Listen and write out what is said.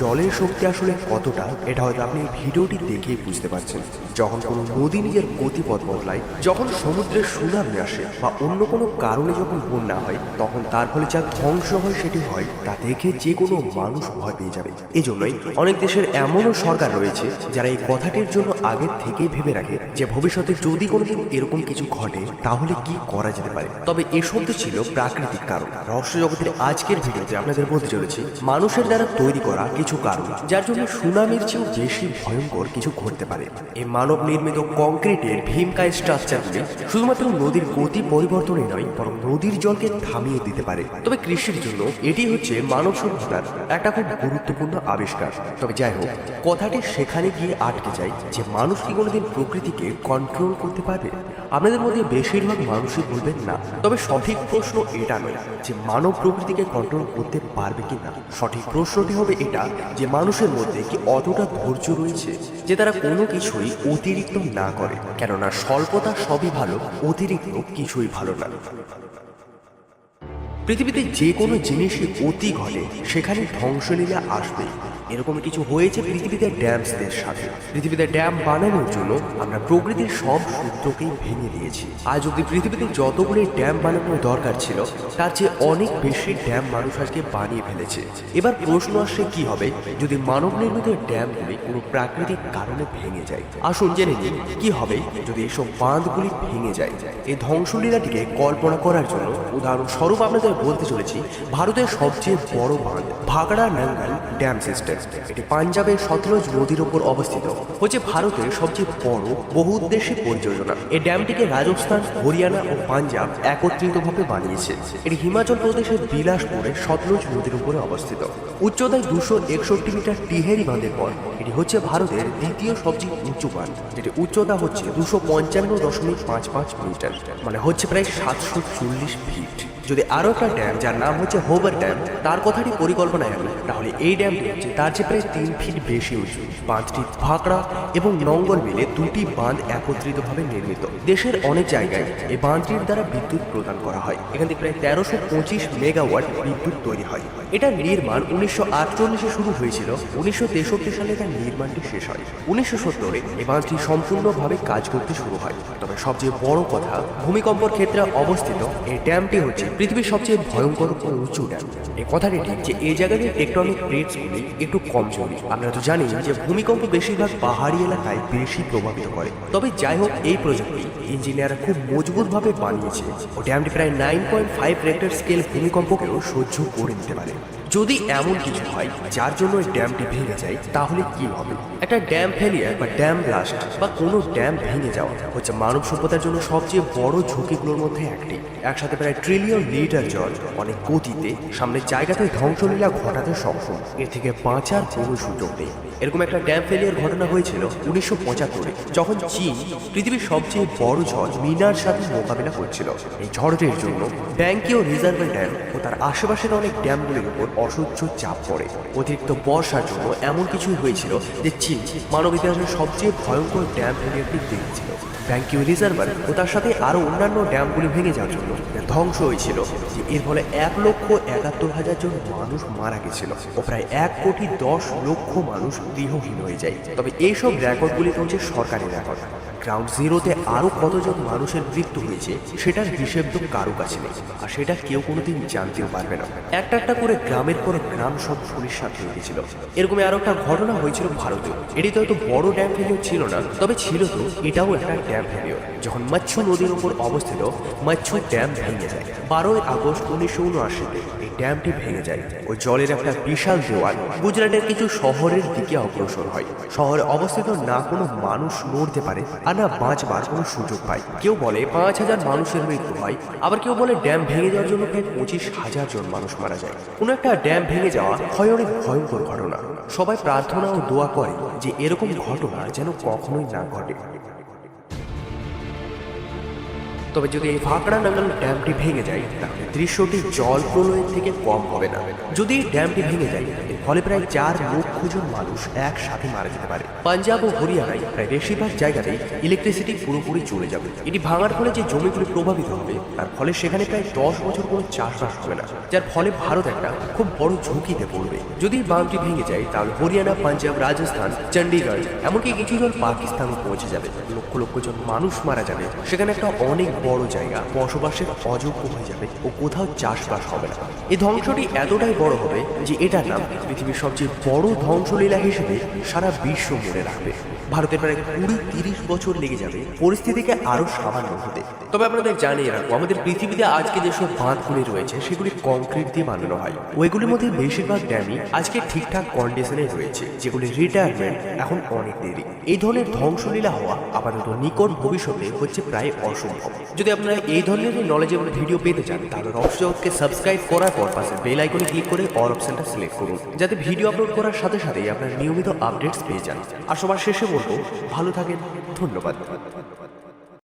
জলের শক্তি আসলে কতটা, এটা হয়তো আপনি ভিডিওটি দেখেই বুঝতে পারছেন। যখন কোনো নদী নিজের গতিপথ বদলায়, যখন সমুদ্রের সুনামি আসে বা অন্য কোনো কারণে যখন বন্যা হয়, তখন তার ফলে যা ধ্বংস হয় সেটি হয়, তা দেখে যে কোনো মানুষ ভয় পেয়ে যাবে। এই জন্যই অনেক দেশের এমনও সরকার রয়েছে, যারা এই কথাটির জন্য আগে থেকেই ভেবে রাখে যে ভবিষ্যতে যদি কোনোদিন এরকম কিছু ঘটে, তাহলে কি করা যেতে পারে? তবে এসব তো ছিল প্রাকৃতিক কারণ। রহস্য জগতের আজকের ভিডিওতে আপনাদের বলতে চলেছি, মানুষের দ্বারা তৈরি করা কিছু কারণ, যার জন্য সুনামির চেয়েও বেশি ভয়ঙ্কর কিছু ঘটতে পারে। এই মানব নির্মিত কংক্রিটের ভীমকায় স্ট্রাকচারগুলি শুধুমাত্র নদীর গতি পরিবর্তনই নয়, বরং নদীর জলকে থামিয়ে দিতে পারে। তবে কৃষির জন্য এটি হচ্ছে মানব সভ্যতার একটা খুব গুরুত্বপূর্ণ আবিষ্কার। তবে যাই হোক, কথাটি সেখানে গিয়ে আটকে যায় যে মানুষ কি কোনোদিন প্রকৃতিকে কন্ট্রোল করতে পারবে? আপনাদের মধ্যে বেশিরভাগ মানুষই বলবেন না। তবে সঠিক প্রশ্ন এটা নয় যে মানব প্রকৃতিকে কন্ট্রোল করতে পারবে কি না সঠিক প্রশ্নটি হবে এটা যে মানুষের মধ্যে কি অতটা ধৈর্য রয়েছে যে তারা কোনো কিছুই অতিরিক্ত না করে, কেননা স্বল্পতা সবই ভালো, অতিরিক্ত কিছুই ভালো না। পৃথিবীতে যে কোনো জিনিসই অতি ঘটে, সেখানে ধ্বংসলীলা আসবে এরকম কিছু হয়েছে পৃথিবীতে ড্যামসদের সাথে। পৃথিবীতে ড্যাম বানানোর জন্য আমরা প্রকৃতির সব সূত্রকেই ভেঙে দিয়েছি। আজ অব্দি পৃথিবীতে যতগুলি ড্যাম বানানোর দরকার ছিল, তার চেয়ে অনেক বেশি ড্যাম মানুষ আজকে বানিয়ে ফেলেছে। এবার প্রশ্ন আসছে, কি হবে? যদি মানব নির্মিত ড্যামগুলি কোনো প্রাকৃতিক কারণে ভেঙে যায়, আসুন জেনে নিন কি হবে যদি এসব বাঁধগুলি ভেঙে যায়? এই ধ্বংসলীলাটিকে কল্পনা করার জন্য উদাহরণস্বরূপ আপনাদের বলতে চলেছি, ভারতের সবচেয়ে বড় বাঁধ ভাগড়া নাঙ্গাল ড্যাম সিস্টেম। এটি পাঞ্জাবের সতলজ নদীর ওপর অবস্থিত, হচ্ছে ভারতের সবচেয়ে বড়, বহু উদ্দেশ্যে পরিযোজনা। এই ড্যামটিকে রাজস্থান, হরিয়ানা ও পাঞ্জাব একত্রিতভাবে বানিয়েছে। এটি হিমাচল প্রদেশের বিলাসপুরে সতলজ নদীর উপরে অবস্থিত। উচ্চতায় দুশো একষট্টি মিটার টিহেরি বাঁধের পর, এটি হচ্ছে ভারতের দ্বিতীয় সবচেয়ে উঁচু বাঁধ যেটি উচ্চতা হচ্ছে দুশো পঞ্চান্ন দশমিক পাঁচ পাঁচ মিটার মানে হচ্ছে প্রায় সাতশো চল্লিশ ফিট। যদি আরও একটা ড্যাম যার নাম হচ্ছে হোবার ড্যাম তার কথাটি পরিকল্পনায় আনে তাহলে এই ড্যামটি হচ্ছে তার যে প্রায় তিন ফিট বেশি উঁচু। বাঁধটি ভাকড়া এবং নঙ্গল মিলে দুটি বাঁধ একত্রিতভাবে নির্মিত। দেশের অনেক জায়গায় এই বাঁধটির দ্বারা বিদ্যুৎ প্রদান করা হয়। এখান থেকে প্রায় তেরোশো পঁচিশ মেগাওয়াট বিদ্যুৎ তৈরি হয়। এটা নির্মাণ উনিশশো আটচল্লিশে শুরু হয়েছিল। উনিশশো তেষট্টি সালে তার নির্মাণটি শেষ হয়। উনিশশো সত্তরে এই বাঁধটি সম্পূর্ণভাবে কাজ করতে শুরু হয়। তবে সবচেয়ে বড় কথা, ভূমিকম্পর ক্ষেত্রে অবস্থিত এই ড্যামটি হচ্ছে পৃথিবীর সবচেয়ে ভয়ঙ্কর ও উঁচু ড্যাম। এই কথাটি ঠিক যে এই জায়গাতে টেকটনিক প্লেটসগুলি একটু কম চলে আপনারা তো জানেন যে ভূমিকম্প বেশিরভাগ পাহাড়ি এলাকায় বেশি প্রভাবিত করে। তবে যাই হোক, এই প্রজেক্টটি ইঞ্জিনিয়াররা খুব মজবুতভাবে বানিয়েছে। ও ড্যামটি প্রায় nine point five Richter scale ভূমিকম্পকেও সহ্য করে নিতে পারে। Thank you. যদি এমন কিছু হয় যার জন্য এই ড্যামটি ভেঙে যায়, তাহলে কি হবে? একটা ড্যাম ফেলিয়ার বা ড্যাম ব্লাস্ট বা কোনো ড্যাম ভেঙে যাওয়া হচ্ছে মানব সভ্যতার জন্য সবচেয়ে বড় ঝুঁকিগুলোর মধ্যে একটি। একসাথে প্রায় ট্রিলিয়ন লিটার জল অনেক গতিতে সামনের জায়গাতে ধ্বংসলীলা ঘটাতে সক্ষম। এর থেকে বাঁচার কোনো সুযোগ নেই। এরকম একটা ড্যাম ফেলিয়ার ঘটনা হয়েছিল উনিশশো পঁচাত্তরে, যখন চীন পৃথিবীর সবচেয়ে বড় ঝড় মিনার সাথে মোকাবিলা করছিল। এই ঝড়ের জন্য ব্যাংকীয় রিজার্ভ ড্যাম ও তার আশেপাশের অনেক ড্যামগুলির উপর অসহ্য চাপ পড়ে। অতিরিক্ত বর্ষার জন্য এমন কিছুই হয়েছিল যে চীন মানব ইতিহাসের সবচেয়ে ভয়ঙ্কর ড্যাম ফেলিয়ারটি দেখেছিল ব্যাংকীয় রিজার্ভার ও তার সাথে আরও অন্যান্য ড্যামগুলি ভেঙে যাওয়ার জন্য ধ্বংস হয়েছিল। যে এর ফলে এক লক্ষ একাত্তর হাজার জন মানুষ মারা গেছিল ও প্রায় এক কোটি দশ লক্ষ মানুষ গৃহহীন হয়ে যায়। তবে এইসব রেকর্ডগুলি হচ্ছে সরকারি রেকর্ড। গ্রাউন্ড জিরোতে আরও কতজন মানুষের মৃত্যু হয়েছে, সেটার হিসেব তো কারও কাছে নেই, আর সেটা কেউ কোনোদিন জানতেও পারবে না। একটা একটা করে গ্রামের পর গ্রাম সব সরিষাত হয়ে গেছিল। এরকমই আরও একটা ঘটনা হয়েছিল ভারতে। এটি তো হয়তো বড় ড্যাম ফেলিও ছিল না, তবে ছিল তো, এটাও একটা ড্যাম ফেলিও যখন মচ্ছু নদীর উপর অবস্থিত, মচ্ছু ড্যাম ভেঙে যায়। বারোই আগস্ট উনিশশো উনআশিতে এই ড্যামটি ভেঙে যায়। ওই জলের একটা বিশাল দেওয়াল গুজরাটের কিছু শহরের দিকে অগ্রসর হয়। শহরে অবস্থিত না কোনো মানুষ নড়তে পারে আর না বাঁচবার কোনো সুযোগ পায় কেউ বলে পাঁচ হাজার মানুষের মৃত্যু হয়, আবার কেউ বলে ড্যাম ভেঙে যাওয়ার জন্য প্রায় পঁচিশ হাজার জন মানুষ মারা যায়। কোনো একটা ড্যাম ভেঙে যাওয়া হয় অনেক ভয়ঙ্কর ঘটনা। সবাই প্রার্থনা ও দোয়া করে যে এরকম ঘটনা যেন কখনোই না ঘটে। তবে যদি এই ভাকড়া নাঙ্গল ড্যামটি ভেঙে যায়, তাহলে দৃশ্যটি জল প্রলয়ের থেকে কম হবে না। যদি এই ড্যামটি ভেঙে যায় এর ফলে প্রায় চার লক্ষ জন মানুষ একসাথে মারা যেতে পারে। পাঞ্জাব ও হরিয়ানায় প্রায় বেশিরভাগ জায়গাতেই ইলেকট্রিসিটি পুরোপুরি চলে যাবে। এটি ভাঙার ফলে যে জমিগুলি প্রভাবিত হবে, তার ফলে সেখানে প্রায় দশ বছর কোনো চাষবাস হবে না, যার ফলে ভারত একটা খুব বড় ঝুঁকিতে পড়বে। যদি বাঁধটি ভেঙে যায়, তাহলে হরিয়ানা, পাঞ্জাব, রাজস্থান চণ্ডীগড় এমনকি কিছু জন পাকিস্তানও পৌঁছে যাবে। লক্ষ লক্ষ জন মানুষ মারা যাবে। সেখানে একটা অনেক বড় জায়গা। বসবাসের অযোগ্য হয়ে যাবে ও কোথাও চাষবাস হবে না। এই ধ্বংসটি এতটাই বড় হবে যে এটার নাম পৃথিবীর সবচেয়ে বড় ধ্বংসলীলা হিসেবে সারা বিশ্ব মনে রাখবে। ভারতের প্রায় কুড়ি তিরিশ বছর লেগে যাবে পরিস্থিতিকে আরও সামান্য হতে। তবে আপনাদের জানিয়ে রাখব, আমাদের পৃথিবীতে আজকে যেসব বাঁধগুলি রয়েছে, সেগুলি কংক্রিট দিয়ে বানানো হয়। ওইগুলির মধ্যে বেশিরভাগ ড্যামই আজকে ঠিকঠাক কন্ডিশনে রয়েছে, যেগুলি রিটায়ারমেন্ট এখন অনেক দেরি। এই ধরনের ধ্বংসলীলা হওয়া আপাতত নিকট ভবিষ্যতে হচ্ছে প্রায় অসম্ভব। যদি আপনারা এই ধরনের নলেজেবল ভিডিও পেতে চান, তাহলে রক্সজগৎকে সাবস্ক্রাইব করার পর পাশে বেল আইকনে ক্লিক করে অল অপশনটা সিলেক্ট করুন, যাতে ভিডিও আপলোড করার সাথে সাথেই আপনার নিয়মিত আপডেটস পেয়ে যান। আর সবার শেষে বলব ভালো থাকেন। ধন্যবাদ।